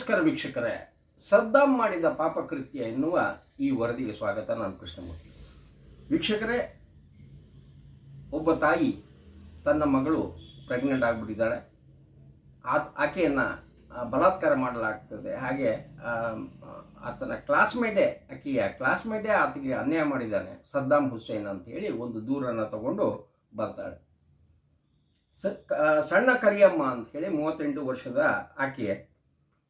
ನಮಸ್ಕಾರ ವೀಕ್ಷಕರೇ. ಸದ್ದಾಂ ಮಾಡಿದ ಪಾಪಕೃತ್ಯ ಎನ್ನುವ ಈ ವರದಿಗೆ ಸ್ವಾಗತ. ನಾನು ಕೃಷ್ಣಮೂರ್ತಿ. ವೀಕ್ಷಕರೇ, ಒಬ್ಬ ತಾಯಿ ತನ್ನ ಮಗಳು ಪ್ರೆಗ್ನೆಂಟ್ ಆಗಿಬಿಟ್ಟಿದ್ದಾಳೆ. ಆ ಆಕೆಯನ್ನು ಬಲಾತ್ಕಾರ ಮಾಡಲಾಗ್ತದೆ. ಹಾಗೆ ಆತನ ಕ್ಲಾಸ್ಮೇಟೇ ಆಕೆಯ ಕ್ಲಾಸ್ಮೇಟೇ ಆತಗೆ ಅನ್ಯಾಯ ಮಾಡಿದ್ದಾನೆ. ಸದ್ದಾಂ ಹುಸೇನ್ ಅಂತ ಹೇಳಿ ಒಂದು ದೂರನ್ನು ತಗೊಂಡು ಬರ್ತಾಳೆ. ಸಣ್ಣ ಕರಿಯಮ್ಮ ಅಂತ ಹೇಳಿ ಮೂವತ್ತೆಂಟು ವರ್ಷದ ಆಕೆ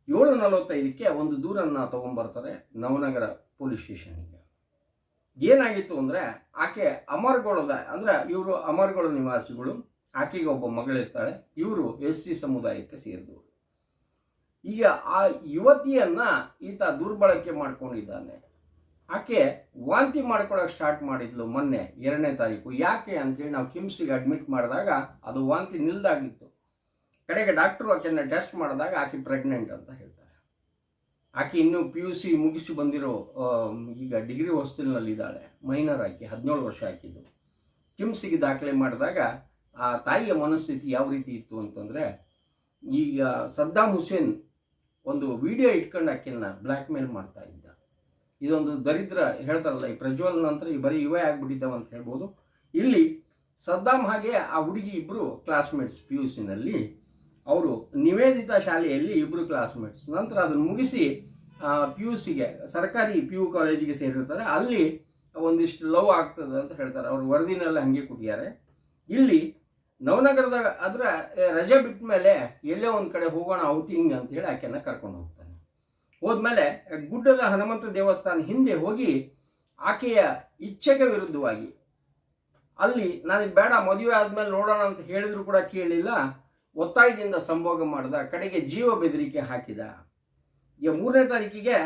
ಏಳು ನಲವತ್ತೈದಕ್ಕೆ ಒಂದು ದೂರನ್ನು ತಗೊಂಡ್ಬರ್ತಾರೆ ನವನಗರ ಪೊಲೀಸ್ ಸ್ಟೇಷನ್ಗೆ. ಏನಾಗಿತ್ತು ಅಂದರೆ, ಆಕೆ ಅಮರ್ಗೋಳದ ಅಂದರೆ ಇವರು ಅಮರ್ಗೋಳ ನಿವಾಸಿಗಳು, ಆಕೆಗೆ ಒಬ್ಬ ಮಗಳಿರ್ತಾಳೆ, ಇವರು ಎಸ್ ಸಿ ಸಮುದಾಯಕ್ಕೆ ಸೇರಿದವರು. ಈಗ ಆ ಯುವತಿಯನ್ನ ಈತ ದುರ್ಬಳಕೆ ಮಾಡ್ಕೊಂಡಿದ್ದಾನೆ. ಆಕೆ ವಾಂತಿ ಮಾಡ್ಕೊಳಕ್ಕೆ ಸ್ಟಾರ್ಟ್ ಮಾಡಿದ್ಲು ಮೊನ್ನೆ, ಎರಡನೇ ತಾರೀಕು. ಯಾಕೆ ಅಂತೇಳಿ ನಾವು ಕಿಮ್ಸಿಗೆ ಅಡ್ಮಿಟ್ ಮಾಡಿದಾಗ ಅದು ವಾಂತಿ ನಿಲ್ದಾಗಿತ್ತು. ಕಡೆಗೆ ಡಾಕ್ಟ್ರು ಆಕೆಯನ್ನು ಟೆಸ್ಟ್ ಮಾಡಿದಾಗ ಆಕೆ ಪ್ರೆಗ್ನೆಂಟ್ ಅಂತ ಹೇಳ್ತಾರೆ. ಆಕೆ ಇನ್ನೂ ಪಿ ಯು ಸಿ ಮುಗಿಸಿ ಬಂದಿರೋ ಈಗ ಡಿಗ್ರಿ ಹೊಸ್ತಿಲ್ನಲ್ಲಿದ್ದಾಳೆ ಮೈನರ್ ಆಕೆ, ಹದಿನೇಳು ವರ್ಷ ಆಕಿದ್ದು. ಕಿಮ್ಸಿಗೆ ದಾಖಲೆ ಮಾಡಿದಾಗ ಆ ತಾಯಿಯ ಮನಸ್ಥಿತಿ ಯಾವ ರೀತಿ ಇತ್ತು ಅಂತಂದರೆ, ಈಗ ಸದ್ದಾಮ್ ಹುಸೇನ್ ಒಂದು ವಿಡಿಯೋ ಇಟ್ಕೊಂಡು ಆಕೆಯನ್ನು ಬ್ಲ್ಯಾಕ್ ಮೇಲ್ ಮಾಡ್ತಾ ಇದ್ದ. ಇದೊಂದು ದರಿದ್ರ ಹೇಳ್ತಾರಲ್ಲ, ಈ ಪ್ರಜ್ವಲ್ ನಂತರ ಈ ಬರೀ ಇವೇ ಆಗಿಬಿಟ್ಟಿದ್ದಾವೆ ಅಂತ ಹೇಳ್ಬೋದು. ಇಲ್ಲಿ ಸದ್ದಾಮ್ ಹಾಗೆ ಆ ಹುಡುಗಿ ಇಬ್ಬರು ಕ್ಲಾಸ್ಮೇಟ್ಸ್ ಪಿ ಯು ಸಿನಲ್ಲಿ ಅವರು ನಿವೇದಿತ ಶಾಲೆಯಲ್ಲಿ ಇಬ್ಬರು ಕ್ಲಾಸ್ಮೇಟ್ಸ್ ನಂತರ ಅದನ್ನು ಮುಗಿಸಿ ಪಿ ಯು ಸಿಗೆ ಸರ್ಕಾರಿ ಪಿ ಯು ಕಾಲೇಜಿಗೆ ಸೇರಿರ್ತಾರೆ. ಅಲ್ಲಿ ಒಂದಿಷ್ಟು ಲವ್ ಆಗ್ತದೆ ಅಂತ ಹೇಳ್ತಾರೆ. ಅವರು ವರದಿನೆಲ್ಲ ಹಾಗೆ ಕೊಟ್ಟಿದ್ದಾರೆ ಇಲ್ಲಿ ನವನಗರದ ಅದರ ರಜೆ ಬಿಟ್ಟ ಮೇಲೆ ಎಲ್ಲೇ ಒಂದು ಕಡೆ ಹೋಗೋಣ ಔಟಿಂಗ್ ಅಂತ ಹೇಳಿ ಆಕೆನ ಕರ್ಕೊಂಡು ಹೋಗ್ತಾನೆ. ಹೋದ್ಮೇಲೆ ಗುಡ್ಡದ ಹನುಮಂತ ದೇವಸ್ಥಾನ ಹಿಂದೆ ಹೋಗಿ ಆಕೆಯ ಇಚ್ಛೆಗೆ ವಿರುದ್ಧವಾಗಿ, ಅಲ್ಲಿ, ನನಗೆ ಬೇಡ, ಮದುವೆ ಆದಮೇಲೆ ನೋಡೋಣ ಅಂತ ಹೇಳಿದ್ರು ಕೂಡ ಕೇಳಿಲ್ಲ. ಒತ್ತಾಯದಿಂದ ಸಂಭೋಗ ಮಾಡಿದ, ಕಡೆಗೆ ಜೀವ ಬೆದರಿಕೆ ಹಾಕಿದ. ಈಗ ಮೂರನೇ ತಾರೀಕಿಗೆ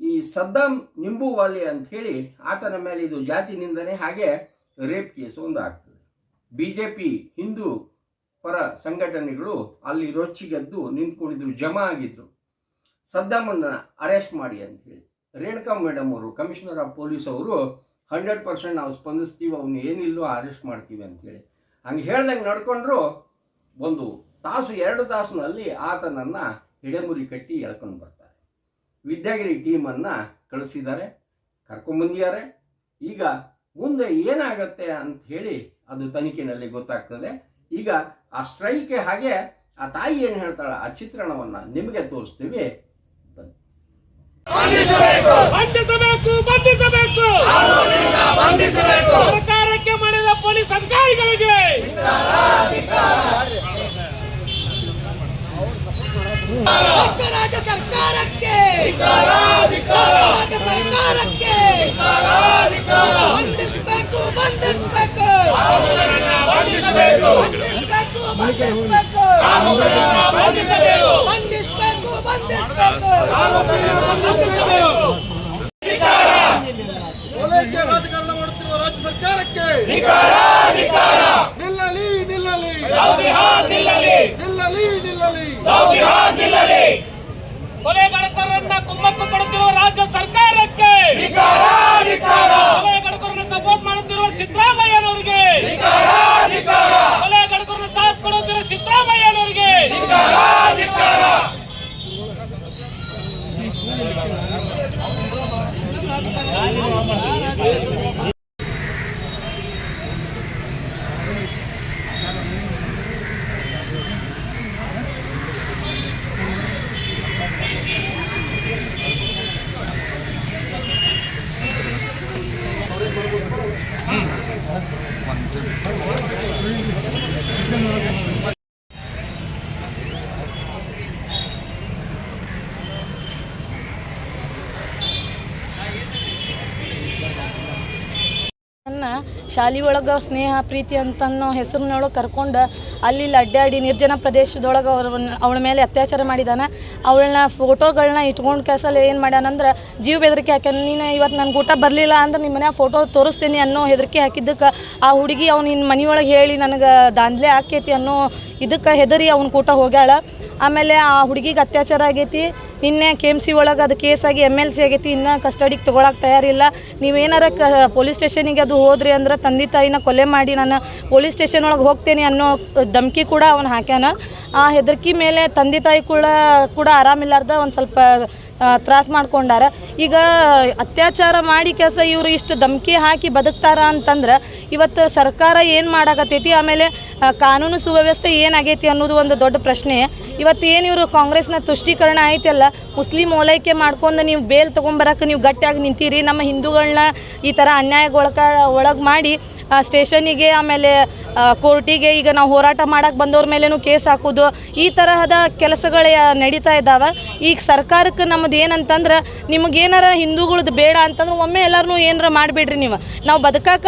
ಈ ಸದ್ದಾಂ ನಿಂಬುವಾಲಿ ಅಂತ ಹೇಳಿ ಆತನ ಮೇಲೆ ಇದು ಜಾತಿ ನಿಂದನೆ ಹಾಗೆ ರೇಪ್ ಕೇಸ್ ಒಂದು ಆಗ್ತದೆ. ಬಿ ಜೆ ಪಿ ಹಿಂದೂ ಪರ ಸಂಘಟನೆಗಳು ಅಲ್ಲಿ ರೊಚ್ಚಿಗೆದ್ದು ನಿಂತ್ಕೊಂಡಿದ್ರು, ಜಮಾ ಆಗಿದ್ರು. ಸದ್ದಾಮನ್ನ ಅರೆಸ್ಟ್ ಮಾಡಿ ಅಂತ ಹೇಳಿ. ರೇಣುಕಾ ಮೇಡಮ್ ಅವರು, ಕಮಿಷನರ್ ಆಫ್ ಪೊಲೀಸ್ ಅವರು ಹಂಡ್ರೆಡ್ ಪರ್ಸೆಂಟ್ ನಾವು ಸ್ಪಂದಿಸ್ತೀವಿ, ಅವನು ಏನಿಲ್ಲೋ ಅರೆಸ್ಟ್ ಮಾಡ್ತೀವಿ ಅಂತೇಳಿ ಹಂಗೆ ಹೇಳ್ದಂಗೆ ನಡ್ಕೊಂಡ್ರು ಒಂದು ತಾಸು ಎರಡು ತಾಸಿನಲ್ಲಿ ಆತನನ್ನು ಹಿಡೆಮುರಿ ಕಟ್ಟಿ ಎಳ್ಕೊಂಡು ಬರ್ತಾರೆ. ವಿದ್ಯಾಗಿರಿ ಟೀಮನ್ನು ಕಳಿಸಿದ್ದಾರೆ ಕರ್ಕೊಂಬಂದಿದ್ದಾರೆ ಈಗ ಮುಂದೆ ಏನಾಗತ್ತೆ ಅಂತ ಹೇಳಿ ಅದು ತನಿಖೆನಲ್ಲಿ ಗೊತ್ತಾಗ್ತದೆ. ಈಗ ಆ ಸ್ಟ್ರೈಕ್ ಹಾಗೆ ಆ ತಾಯಿ ಏನು ಹೇಳ್ತಾಳೆ ಆ ಚಿತ್ರಣವನ್ನು ನಿಮಗೆ ತೋರಿಸ್ತೀವಿ. ಬಂಧಿಸಬೇಕು! ಸರ್ಕಾರಕ್ಕೆ ಮಾಡಿದ ಪೊಲೀಸ್ ಅಧಿಕಾರಿಗಳಿಗೆ! ರಾಜ್ಯ ಸರ್ಕಾರಕ್ಕೆ! ರಾಜ್ಯ ಸರ್ಕಾರಕ್ಕೆ! ಬಂಧಿಸಬೇಕು ಬಂಧಿಸಬೇಕು! ಬಂಧಿಸಬೇಕು! ಬಂಧಿಸಬೇಕು! ಬಂಧಿಸಬೇಕು ಬಂಧಿಸಬೇಕು! ಓಲೈಕೆ ಕುಮ್ಮಕ್ಕು ಕೊಡುತ್ತಿರುವ ರಾಜ್ಯ ಸರ್ಕಾರಕ್ಕೆ ಕೊಲೆಗಡಕರನ್ನ ಸಪೋರ್ಟ್ ಮಾಡುತ್ತಿರುವ ಸಿದ್ದರಾಮಯ್ಯನವರಿಗೆ ಕೊಲೆಗಡಕರನ್ನ ಸಾಥ್ ಕೊಡುತ್ತಿರುವ ಸಿದ್ದರಾಮಯ್ಯನವರಿಗೆ ನನ್ನ ಶಾಲೆ ಒಳಗೆ ಸ್ನೇಹ, ಪ್ರೀತಿ ಅಂತನ್ನೋ ಹೆಸರಿನೊಳಗೆ ಕರ್ಕೊಂಡು ಅಲ್ಲಿ ಅಡ್ಡಾಡಿ ನಿರ್ಜನ ಪ್ರದೇಶದೊಳಗೆ ಅವ್ರ ಅವಳ ಮೇಲೆ ಅತ್ಯಾಚಾರ ಮಾಡಿದಾನೆ. ಅವಳನ್ನ ಫೋಟೋಗಳನ್ನ ಇಟ್ಕೊಂಡು ಕೆಸಲ್ಲಿ ಏನು ಮಾಡ್ಯಾನಂದ್ರೆ ಜೀವ ಬೆದರಿಕೆ ಹಾಕ್ಯಾನ. ನೀನು ಇವತ್ತು ನನ್ನ ಊಟ ಬರಲಿಲ್ಲ ಅಂದ್ರೆ ನಿಮ್ಮ ಮನ್ಯಾಗ ಫೋಟೋ ತೋರಿಸ್ತೀನಿ ಅನ್ನೋ ಹೆದರಿಕೆ ಹಾಕಿದ್ದಕ್ಕೆ ಆ ಹುಡುಗಿ ಅವ್ನು ನಿನ್ನ ಮನೆಯೊಳಗೆ ಹೇಳಿ ನನಗೆ ದಾಂಧಲೆ ಆಕೈತಿ ಅನ್ನೋ ಇದಕ್ಕೆ ಹೆದರಿ ಅವ್ನ ಕೂಟ ಹೋಗ್ಯಾಳ. ಆಮೇಲೆ ಆ ಹುಡುಗಿಗೆ ಅತ್ಯಾಚಾರ ಆಗೈತಿ. ನಿನ್ನೆ ಕೆ ಎಂ ಸಿ ಒಳಗೆ ಅದು ಕೇಸಾಗಿ ಎಂ ಎಲ್ ಸಿ ಆಗೈತಿ. ಇನ್ನೂ ಕಸ್ಟಡಿಗೆ ತೊಗೊಳಕ್ಕೆ ತಯಾರಿಲ್ಲ. ನೀವೇನಾರ ಕ ಪೊಲೀಸ್ ಸ್ಟೇಷನಿಗೆ ಅದು ಹೋದ್ರಿ ಅಂದ್ರೆ ತಂದೆ ತಾಯಿನ ಕೊಲೆ ಮಾಡಿ ನಾನು ಪೊಲೀಸ್ ಸ್ಟೇಷನ್ ಒಳಗೆ ಹೋಗ್ತೇನೆ ಅನ್ನೋ ಧಮಕಿ ಕೂಡ ಅವನು ಹಾಕ್ಯಾನ. ಆ ಹೆದರಿಕೆ ಮೇಲೆ ತಂದೆ ತಾಯಿ ಕೂಡ ಕೂಡ ಆರಾಮಿಲ್ಲಾರ್ದ ಒಂದು ಸ್ವಲ್ಪ ತ್ರಾಸ ಮಾಡ್ಕೊಂಡಾರ. ಈಗ ಅತ್ಯಾಚಾರ ಮಾಡಿ ಕೆಲಸ ಇವರು ಇಷ್ಟು ಧಮಕಿ ಹಾಕಿ ಬದುಕ್ತಾರ ಅಂತಂದ್ರೆ ಇವತ್ತು ಸರ್ಕಾರ ಏನು ಮಾಡಾಕತ್ತೈತಿ? ಆಮೇಲೆ ಕಾನೂನು ಸುವ್ಯವಸ್ಥೆ ಏನಾಗೈತಿ ಅನ್ನೋದು ಒಂದು ದೊಡ್ಡ ಪ್ರಶ್ನೆ. ಇವತ್ತು ಏನು ಇವರು ಕಾಂಗ್ರೆಸ್ನ ತುಷ್ಟೀಕರಣ ಐತಲ್ಲ ಮುಸ್ಲಿಂ ಓಲೈಕೆ ಮಾಡ್ಕೊಂಡು ನೀವು ಬೇಲ್ ತೊಗೊಂಬರಕ್ಕೆ ನೀವು ಗಟ್ಟಿಯಾಗಿ ನಿಂತೀರಿ, ನಮ್ಮ ಹಿಂದೂಗಳನ್ನ ಈ ಥರ ಅನ್ಯಾಯಗೊಳಕ ಒಳಗೆ ಮಾಡಿ ಸ್ಟೇಷನಿಗೆ ಆಮೇಲೆ ಕೋರ್ಟಿಗೆ ಈಗ ನಾವು ಹೋರಾಟ ಮಾಡೋಕ್ಕೆ ಬಂದವ್ರ ಮೇಲೇನು ಕೇಸ್ ಹಾಕೋದು, ಈ ತರಹದ ಕೆಲಸಗಳು ನಡೀತಾ ಇದ್ದಾವೆ ಈಗ ಸರ್ಕಾರಕ್ಕೆ ನಮ್ಮದು ಏನಂತಂದ್ರೆ, ನಿಮಗೇನಾರ ಹಿಂದೂಗಳದ್ದು ಬೇಡ ಅಂತಂದ್ರೆ ಒಮ್ಮೆ ಎಲ್ಲರೂ ಏನಾರ ಮಾಡಿಬಿಡ್ರಿ ನೀವು. ನಾವು ಬದುಕಾಕ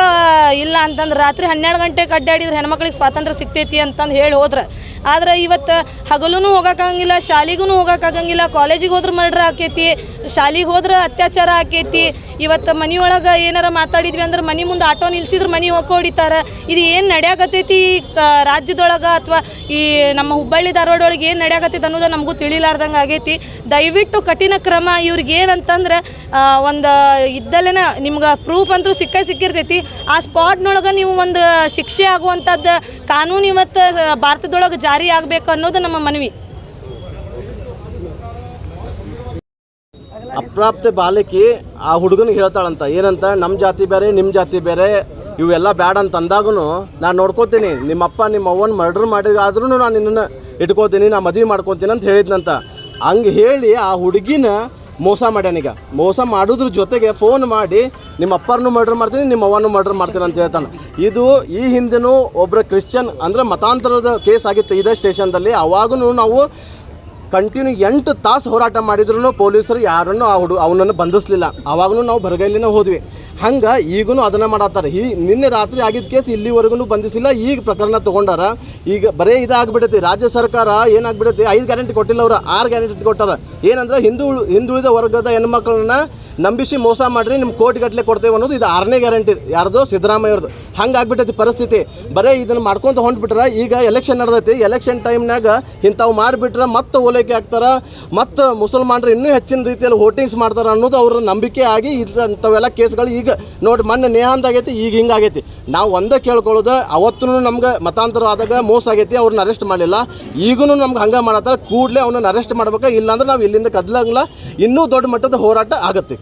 ಇಲ್ಲ ಅಂತಂದ್ರೆ ರಾತ್ರಿ ಹನ್ನೆರಡು ಗಂಟೆಗೆ ಅಡ್ಡಾಡಿದ್ರೆ ಹೆಣ್ಮಕ್ಳಿಗೆ ಸ್ವಾತಂತ್ರ್ಯ ಸಿಗ್ತೈತಿ ಅಂತಂದು ಹೇಳಿ ಹೋದ್ರೆ. ಆದರೆ ಇವತ್ತು ಹಗಲೂ ಹೋಗೋಕ್ಕಾಗಂಗಿಲ್ಲ ಶಾಲೆಗೂ ಹೋಗಕ್ಕಾಗಂಗಿಲ್ಲ ಕಾಲೇಜಿಗೆ ಹೋದ್ರೆ ಮರ್ಡ್ರ್ ಆಕೈತಿ, ಶಾಲೆಗೆ ಹೋದ್ರೆ ಅತ್ಯಾಚಾರ ಆಕೈತಿ. ಇವತ್ತು ಮನೆಯೊಳಗೆ ಏನಾರ ಮಾತಾಡಿದ್ವಿ ಅಂದ್ರೆ ಮನೆ ಮುಂದೆ ಆಟೋ ನಿಲ್ಸಿದ್ರೆ ಮನೆ ಹೋಗಿ ಹೊಡಿತಾರೆ. ಇದು ಏನು ನಡೆಯಾಕತ್ತೈತಿ ರಾಜ್ಯದೊಳಗೆ ಅಥವಾ ಈ ನಮ್ಮ ಹುಬ್ಬಳ್ಳಿ ಧಾರವಾಡ ಒಳಗೆ ಏನು ನಡೆಯಾಗತ್ತೈತಿ ಅನ್ನೋದು ನಮಗೂ ತಿಳಿಲಾರ್ದಂಗೆ ಆಗೈತಿ. ದಯವಿಟ್ಟು ಕಠಿಣ ಕ್ರಮ ಇವ್ರಿಗೆ ಏನಂತಂದ್ರೆ ಒಂದು ಇದ್ದಲ್ಲೇನ ನಿಮ್ಗೆ ಪ್ರೂಫ್ ಅಂತೂ ಸಿಕ್ಕೇ ಸಿಕ್ಕಿರ್ತೈತಿ. ಆ ಸ್ಪಾಟ್ನೊಳಗೆ ನೀವು ಒಂದು ಶಿಕ್ಷೆ ಆಗುವಂಥದ್ದು ಕಾನೂನು ಇವತ್ತು ಭಾರತದೊಳಗೆ ಜಾರಿ ಆಗಬೇಕು ಅನ್ನೋದು ನಮ್ಮ ಮನವಿ. ಅಪ್ರಾಪ್ತ ಬಾಲಕಿ ಆ ಹುಡುಗನಿಗೆ ಹೇಳ್ತಾಳಂತ, ಏನಂತ? ನಮ್ಮ ಜಾತಿ ಬೇರೆ ನಿಮ್ಮ ಜಾತಿ ಬೇರೆ, ಇವೆಲ್ಲ ಬ್ಯಾಡ ಅಂತ ಅಂದಾಗೂ ನಾನು ನೋಡ್ಕೋತೀನಿ. ನಿಮ್ಮಪ್ಪ ನಿಮ್ಮ ಅವ್ವನ ಮರ್ಡರ್ ಮಾಡಿದಾದ್ರೂ ನಾನು ನಿನ್ನನ್ನು ಇಟ್ಕೋತೀನಿ, ನಾ ಮದುವೆ ಮಾಡ್ಕೊತೀನಿ ಅಂತ ಹೇಳಿದ್ನಂತ. ಹಂಗೆ ಹೇಳಿ ಆ ಹುಡುಗಿನ ಮೋಸ ಮಾಡ್ಯಾನೀಗ ಮೋಸ ಮಾಡೋದ್ರ ಜೊತೆಗೆ ಫೋನ್ ಮಾಡಿ, ನಿಮ್ಮ ಅಪ್ಪರನ್ನು ಮರ್ಡರ್ ಮಾಡ್ತೀನಿ, ನಿಮ್ಮ ಅವ್ವನೂ ಮರ್ಡರ್ ಮಾಡ್ತೀನಿ ಅಂತ ಹೇಳ್ತಾನೆ. ಇದು ಈ ಹಿಂದೆನೂ ಒಬ್ಬರ ಕ್ರಿಶ್ಚಿಯನ್ ಅಂದರೆ ಮತಾಂತರದ ಕೇಸ್ ಆಗಿತ್ತು ಇದೇ ಸ್ಟೇಷನ್ದಲ್ಲಿ ಅವಾಗೂ ನಾವು ಕಂಟಿನ್ಯೂ ಎಂಟು ತಾಸು ಹೋರಾಟ ಮಾಡಿದ್ರು ಪೊಲೀಸರು ಯಾರನ್ನು ಆ ಹುಡು ಅವನನ್ನು ಬಂಧಿಸಲಿಲ್ಲ. ಆವಾಗೂ ನಾವು ಬರಗೈಲಿನ ಹೋದ್ವಿ. ಹಂಗೆ ಈಗೂ ಅದನ್ನು ಮಾಡತ್ತಾರ. ಈ ನಿನ್ನೆ ರಾತ್ರಿ ಆಗಿದ್ದ ಕೇಸ್ ಇಲ್ಲಿವರೆಗೂ ಬಂಧಿಸಿಲ್ಲ. ಈಗ ಪ್ರಕರಣ ತೊಗೊಂಡಾರ. ಈಗ ಬರೀ ಇದಾಗ್ಬಿಡುತ್ತೆ. ರಾಜ್ಯ ಸರ್ಕಾರ ಏನಾಗ್ಬಿಡುತ್ತೆ? ಐದು ಗ್ಯಾರಂಟಿ ಕೊಟ್ಟಿಲ್ಲ ಅವರು. ಆರು ಗ್ಯಾರಂಟಿ ಕೊಟ್ಟಾರ. ಏನಂದ್ರೆ ಹಿಂದೂ ಹಿಂದುಳಿದ ವರ್ಗದ ಹೆಣ್ಮಕ್ಳನ್ನ ನಂಬಿಸಿ ಮೋಸ ಮಾಡಿರಿ ನಿಮ್ಮ ಕೋಟಿ ಗಟ್ಟಲೆ ಕೊಡ್ತೇವೆ ಅನ್ನೋದು ಇದು ಆರನೇ ಗ್ಯಾರಂಟಿ ಯಾರ್ದೋ? ಸಿದ್ದರಾಮಯ್ಯವ್ರದ್ದು ಹಂಗೆ ಆಗ್ಬಿಟ್ಟೈತಿ ಪರಿಸ್ಥಿತಿ. ಬರೀ ಇದನ್ನು ಮಾಡ್ಕೊಂತ ಹೊಂಟ್ಬಿಟ್ರೆ ಈಗ ಎಲೆಕ್ಷನ್ ನಡೆದೈತಿ. ಎಲೆಕ್ಷನ್ ಟೈಮ್ನಾಗ ಇಂಥವು ಮಾಡಿಬಿಟ್ರೆ ಮತ್ತೆ ಓಲೈಕೆ ಆಗ್ತಾರೆ, ಮತ್ತು ಮುಸಲ್ಮಾನರು ಇನ್ನೂ ಹೆಚ್ಚಿನ ರೀತಿಯಲ್ಲಿ ವೋಟಿಂಗ್ಸ್ ಮಾಡ್ತಾರೆ ಅನ್ನೋದು ಅವ್ರ ನಂಬಿಕೆ ಆಗಿ ಇಂಥವೆಲ್ಲ ಕೇಸ್ಗಳು ಈಗ ನೋಡಿ ಮೊನ್ನೆ ನೇಹಾಂದಾಗೈತಿ ಈಗ ಹಿಂಗಾಗೈತಿ ನಾವು ಒಂದೇ ಕೇಳ್ಕೊಳ್ಳೋದು ಅವತ್ತೂ ನಮ್ಗೆ ಮತಾಂತರ ಆದಾಗ ಮೋಸ ಆಗೈತಿ ಅವ್ರನ್ನ ಅರೆಸ್ಟ್ ಮಾಡಲಿಲ್ಲ. ಈಗೂ ನಮ್ಗೆ ಹಂಗೆ ಮಾಡತ್ತಾರೆ, ಕೂಡಲೇ ಅವನನ್ನು ಅರೆಸ್ಟ್ ಮಾಡ್ಬೇಕು, ಇಲ್ಲಾಂದ್ರೆ ನಾವು ಇಲ್ಲಿಂದ ಕದ್ಲಂಗಿಲ್ಲ. ಇನ್ನೂ ದೊಡ್ಡ ಮಟ್ಟದ ಹೋರಾಟ ಆಗುತ್ತೆ.